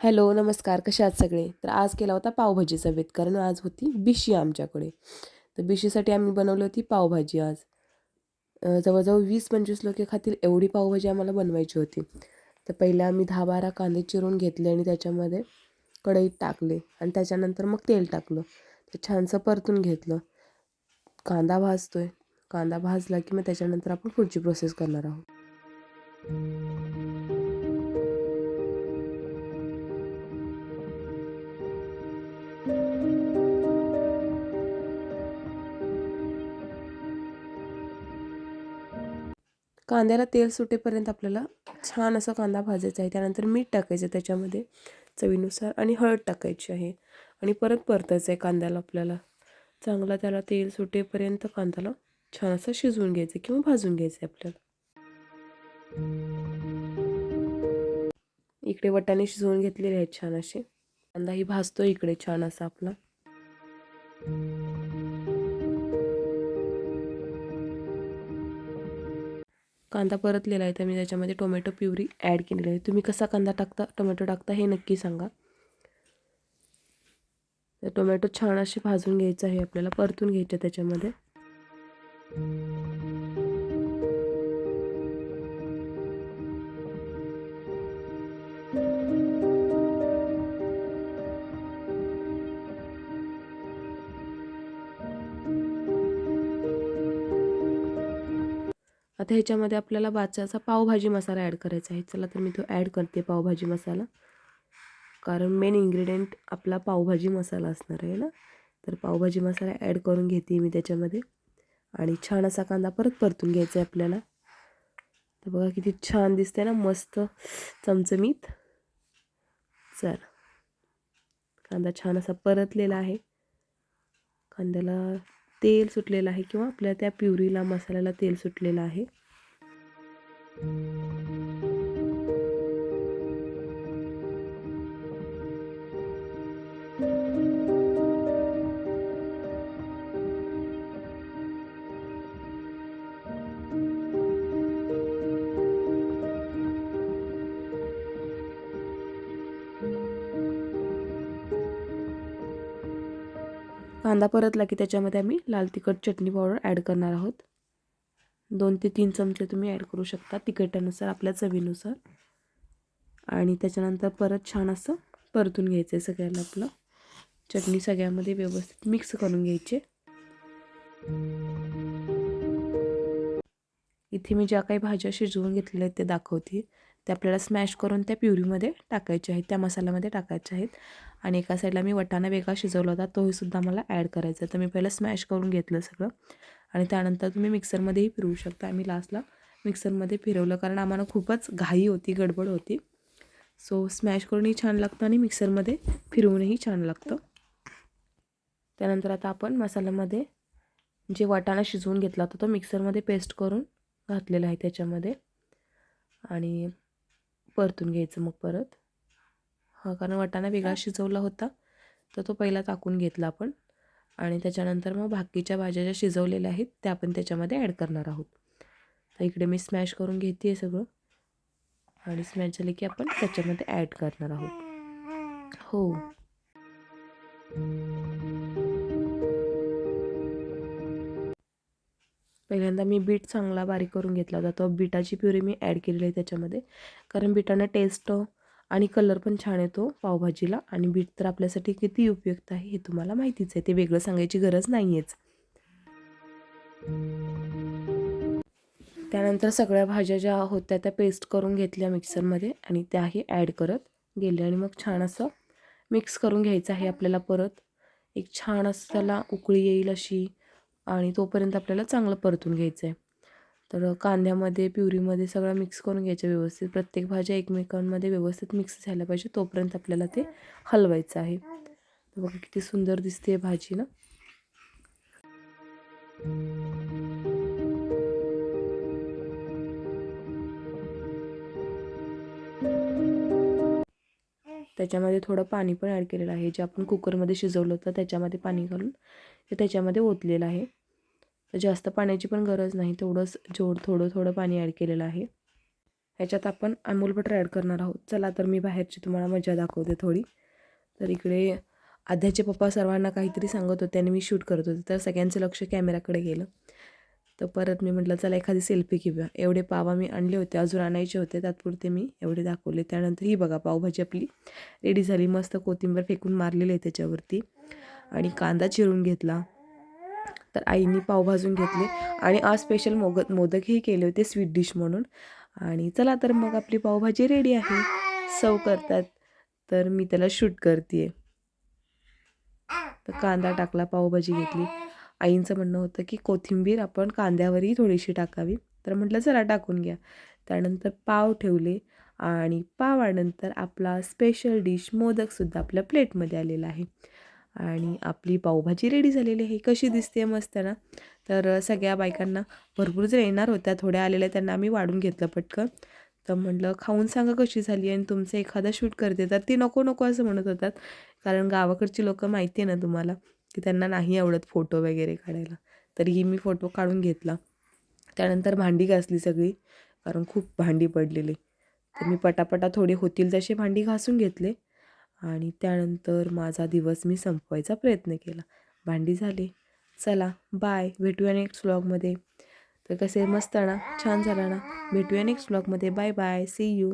Hello नमस्कार. कसे आहात सगळे? तर आज केला होता पावभाजीचा बेत कारण आज होती बिशी आमच्याकडे. तर बिशीसाठी आम्ही बनवली होती पावभाजी आज. जवळजवळ वीस पंचवीस लोके खातील एवढी पावभाजी आम्हाला बनवायची होती. तर पहिले आम्ही दहा बारा कांदे चिरून घेतले आणि त्याच्यामध्ये कढईत टाकले आणि त्याच्यानंतर मग तेल टाकलं. ते छानसं परतून घेतलं. कांदा भाजतोय. कांदा भाजला की मग त्याच्यानंतर आपण पुढची प्रोसेस करणार आहोत. कांद्याला तेल सुटेपर्यंत आपल्याला छान असा कांदा भाजायचा आहे. त्यानंतर मीठ टाकायचं त्याच्यामध्ये चवीनुसार आणि हळद टाकायची आहे. आणि परत परतायचं आहे कांद्याला आपल्याला. चांगला त्याला तेल सुटेपर्यंत कांद्याला छान असं शिजवून घ्यायचं किंवा भाजून घ्यायचं आहे आपल्याला. इकडे वटाणे शिजवून घेतलेले आहेत छान असे. कांदाही भाजतो इकडे छान असा आपला. कांदा परतलेला आहे तर मी त्याच्यामध्ये टोमॅटो प्युरी ॲड केलेली आहे. तुम्ही कसा कांदा टाकता टोमॅटो टाकता हे नक्की सांगा. तर टोमॅटो छान असे भाजून घ्यायचं आहे आपल्याला परतून घ्यायचं त्याच्यामध्ये. आता ह्याच्यामध्ये आपल्याला बादशाचा पावभाजी मसाला ॲड करायचा आहे. चला तर मी तो ॲड करते पावभाजी मसाला. कारण मेन इन्ग्रेडियंट आपला पावभाजी मसाला असणार आहे ना? तर पावभाजी मसाला ॲड करून घेते मी त्याच्यामध्ये. आणि छान असा कांदा परत परतून घ्यायचा आहे आपल्याला. तर बघा किती छान दिसते ना मस्त चमचमीत. चल. कांदा छान असा परतलेला आहे. कांद्याला तेल सुटलेलं आहे किंवा आपल्या त्या प्युरीला मसाल्याला तेल सुटलेलं आहे. कांदा परतला की त्याच्यामध्ये आम्ही लाल तिखट चटणी पावडर ॲड करणार आहोत. दोन ते तीन चमचे तुम्ही ॲड करू शकता तिखटानुसार आपल्या चवीनुसार. आणि त्याच्यानंतर परत छान असं परतून घ्यायचं आहे सगळ्याला आपलं. चटणी सगळ्यामध्ये व्यवस्थित मिक्स करून घ्यायचे. इथे मी ज्या काही भाज्या शिजवून घेतलेल्या आहेत ते दाखवते. ते आपल्याला स्मॅश करून त्या प्युरीमध्ये टाकायचे आहेत त्या मसाल्यामध्ये टाकायचे आहेत. आणि एका साईडला मी वटाणा वेगळा शिजवला होता तोही सुद्धा मला ॲड करायचा तर मी पहिलं स्मॅश करून घेतलं सगळं. आणि त्यानंतर तुम्ही मिक्सरमध्येही फिरवू शकता. आम्ही लास्टला मिक्सरमध्ये फिरवलं कारण आम्हाला खूपच घाई होती गडबड होती. सो स्मॅश करूनही छान लागतं आणि मिक्सरमध्ये फिरवूनही छान लागतं. त्यानंतर आता आपण मसाल्यामध्ये जे वाटाणा शिजवून घेतला होता तो मिक्सरमध्ये पेस्ट करून घातलेला आहे त्याच्यामध्ये. आणि परतून घ्यायचं मग परत. हा कारण वाटाणा वेगळा शिजवला होता तर तो पहिला टाकून घेतला आपण. आणि त्याच्यानंतर मग बाकीच्या भाज्या ज्या शिजवलेल्या आहेत त्या आपण त्याच्यामध्ये ॲड करणार आहोत. तर इकडे मी स्मॅश करून घेते आहे सगळं. आणि स्मॅश झाले की आपण त्याच्यामध्ये ॲड करणार आहोत. हो. पहिल्यांदा मी बीट चांगला बारीक करून घेतला होता तो बीटाची प्युरी मी ॲड केलेली आहे त्याच्यामध्ये. कारण बिटानं टेस्ट आणि कलर पण छान येतो पावभाजीला. आणि बीट तर आपल्यासाठी किती उपयुक्त आहे हे तुम्हाला माहितीच आहे. ते वेगळं सांगायची गरज नाही आहेच त्यानंतर सगळ्या भाज्या ज्या होत्या त्या पेस्ट करून घेतल्या मिक्सरमध्ये आणि त्याही ॲड करत गेले. आणि मग छान असं मिक्स करून घ्यायचं आहे आपल्याला परत. एक छान असं त्याला उकळी येईल अशी आणि तोपर्यंत आपल्याला चांगलं परतून घ्यायचं आहे तर कांद्यामध्ये प्युरीमध्ये सगळं मिक्स करून घ्यायचं व्यवस्थित. प्रत्येक भाज्या एकमेकांमध्ये व्यवस्थित मिक्स झाल्या पाहिजे तोपर्यंत आपल्याला ते हलवायचं आहे. तर बघा किती सुंदर दिसते भाजी ना. त्याच्यामध्ये थोडं पाणी पण ॲड केलेलं आहे. जे आपण कुकरमध्ये शिजवलं होतं त्याच्यामध्ये पाणी घालून ते त्याच्यामध्ये ओतलेलं आहे. तर जास्त पाण्याची पण गरज नाही. तेवढंच जोड थोडं थोडं पाणी ॲड केलेलं आहे. ह्याच्यात आपण अमूल बटर ॲड करणार आहोत. चला तर मी बाहेरची तुम्हाला मजा दाखवते थोडी. तर इकडे आध्याचे पप्पा सर्वांना काहीतरी सांगत होते आणि मी शूट करत होते. तर सगळ्यांचं लक्ष कॅमेराकडे गेलं. तर परत मी म्हटलं चला एखादी सेल्फी घेऊया. एवढे पावा मी आणले होते. अजून आणायचे होते. तात्पुरते मी एवढे दाखवले. त्यानंतर ही बघा पावभाजी आपली रेडी झाली. मस्त कोथिंबीर फेकून मारलेली आहे त्याच्यावरती. आणि कांदा चिरून घेतला. तर आईनी पाव भाजून घेतले आणि आज स्पेशल मोग मोदकही केले होते स्वीट डिश म्हणून. आणि चला तर मग आपली पावभाजी रेडी आहे. सव करतात तर मी त्याला शूट करते तर कांदा टाकला पावभाजी घेतली. आईंचं म्हणणं होतं की कोथिंबीर आपण कांद्यावरही थोडीशी टाकावी. तर म्हटलं चला टाकून घ्या. त्यानंतर पाव ठेवले आणि पावानंतर आपला स्पेशल डिश मोदकसुद्धा आपल्या प्लेटमध्ये आलेला आहे. आणि आपली पावभाजी रेडी झालेली आहे. कशी दिसते मस्त ना? तर सगळ्या बायकांना भरपूर जर येणार होत्या. थोड्या आलेल्या त्यांना आम्ही वाढून घेतलं पटकन. तर म्हटलं खाऊन सांगा कशी झाली आणि तुमचं एखादा शूट करते तर ती नको नको असं म्हणत होतात. कारण गावाकडची लोकं माहिती आहे ना तुम्हाला की त्यांना नाही आवडत फोटो वगैरे काढायला. तरीही मी फोटो काढून घेतला. त्यानंतर भांडी घासली सगळी कारण खूप भांडी पडलेली. तर मी पटापटा थोडे होतील तसे भांडी घासून घेतले. आणि त्यानंतर माझा दिवस मी संपवायचा प्रयत्न केला. भांडी झाली. चला बाय भेटूया नेक्स्ट व्लॉगमध्ये तर कसे मस्त ना? छान झाला ना? भेटूया नेक्स्ट व्लॉगमध्ये बाय बाय सी यू